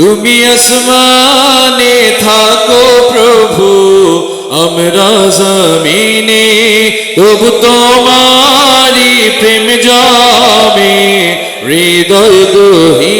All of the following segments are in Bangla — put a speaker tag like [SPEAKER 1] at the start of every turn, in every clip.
[SPEAKER 1] তুমি আসমানে থাকো প্রভু আমরা জমিনে তবু তোমারি প্রেম যাবে হৃদয় গহীনে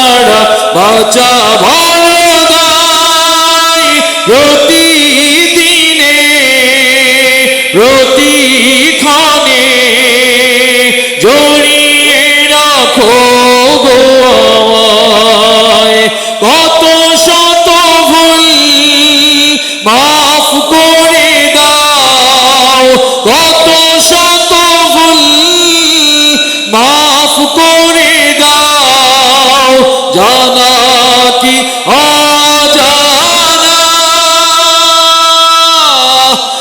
[SPEAKER 1] ছাড়া বাঁচা ভরদাই প্রতিদিনে প্রতিক্ষণে জড়িয়ে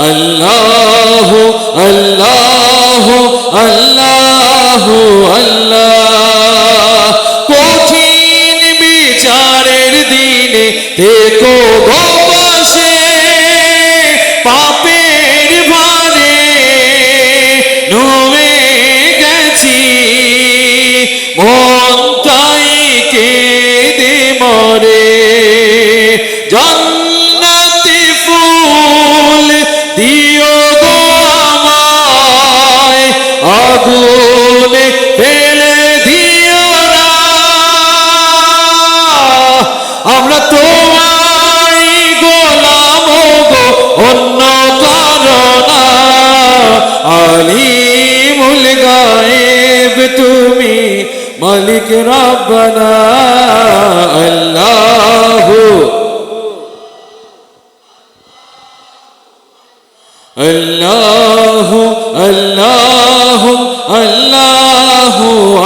[SPEAKER 1] আল্লাহ আল্লাহ আল্লাহ আল্লাহ। কঠিন বিচারের দিনে দেখো গোপাশে পাপের ভারে নমে ফেলে দিও না। আমরা তোমারই গোলাম গো, অন্য কারণা। আলিমুল গায়েব তুমি মালিক রব্বানা। আল্লাহ। আল্লাহ আল্লাহ। আল্লাহ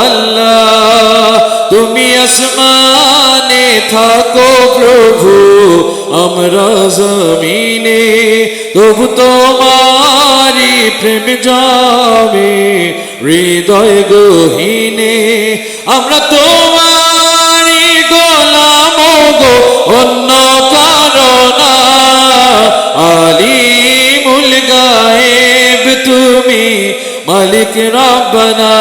[SPEAKER 1] আল্লাহ, তুমি আসমানে থাকো প্রভু, আমরা জমিনে, তবু তোমারি প্রেম যাবে হৃদয় গহীনে, আমরা তোমারি গোলাম গো, অন্য রব্বানা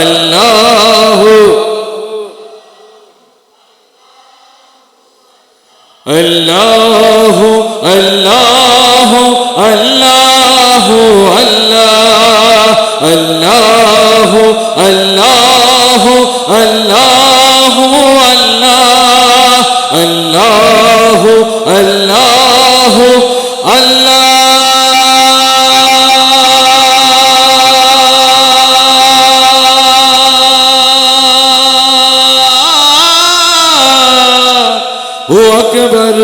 [SPEAKER 1] আল্লাহ আল্লাহ আল্লাহ আল্লাহ আল্লাহ আল্লাহ আল্লাহ আল্লাহ আল্লাহ আল্লাহ আল্লাহ আল্লাহ ও আকবর